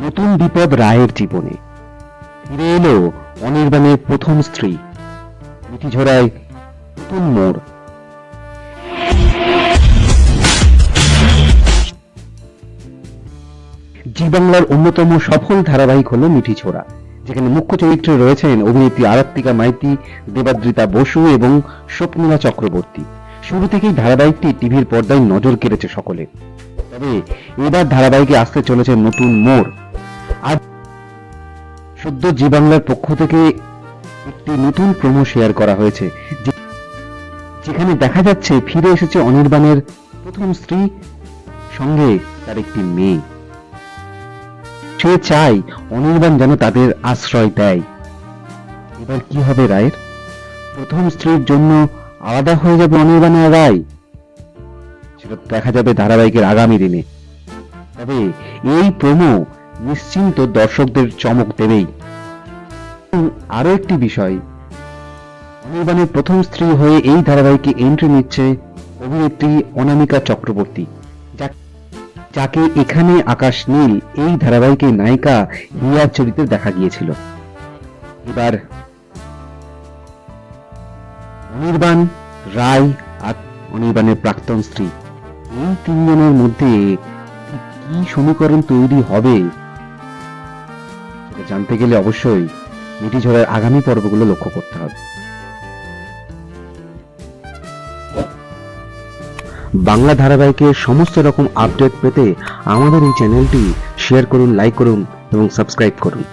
নতুন বিপদ রায়ের জীবনে। ফিরে এলো অনির্বাণের প্রথম স্ত্রী মিঠিঝরায় নতুন মোড়। জি বাংলার অন্যতম সফল ধারাবাহিক হলো মিঠিছোড়া যেখানে মুখ্য চরিত্রে রয়েছেন অভিনেত্রী আরাত্তিকা মাইতি, দেবাদ্রিতা বসু এবং স্বপ্নলা চক্রবর্তী। শুরু থেকেই ধারাবাহিকটি টিভির পর্দায় নজর কেড়েছে সকলে। তবে এবার ধারাবাহিকে আসতে চলেছে নতুন মোড়। আর সদ্য জি বাংলার পক্ষ থেকে একটি নতুন প্রোমো শেয়ার করা হয়েছে যেখানে দেখা যাচ্ছে ফিরে এসেছে অনির্বাণের প্রথম স্ত্রী, সঙ্গে তার একটি মেয়ে। সে চায় অনির্বাণ যেন তাদের আশ্রয় দেয়। এবার কি হবে রায়ের? প্রথম স্ত্রীর জন্য আলাদা হয়ে যাবে অনির্বাণের রায়। সেটা দেখা যাবে ধারাবাহিকের আগামী দিনে। তবে এই প্রোমো নিশ্চিন্ত দর্শকদের চমক দেবেই। এবং আরও একটি বিষয়। অনির্বাণের প্রথম স্ত্রী হয়ে এই ধারাবাহিকে এন্ট্রি নিচ্ছে অভিনেত্রী অনামিকা চক্রবর্তী। যাকে এখানে আকাশ নীল, এই ধারাবাহিকে নায়িকা হিয়ার চরিত্রে দেখা গিয়েছিল। এবার অনির্বাণ, রায় আর অনির্বাণের প্রাক্তন স্ত্রী। এই তিনজনের মধ্যে কি সমীকরণ তৈরি হবে সেটা জানতে গেলে অবশ্যই মিটিঝড়ের আগামী পর্বগুলো লক্ষ্য করতে হবে। বাংলা ধারাবাহিকের সমস্ত রকম আপডেট পেতে আমাদের এই চ্যানেলটি শেয়ার করুন, লাইক করুন এবং সাবস্ক্রাইব করুন।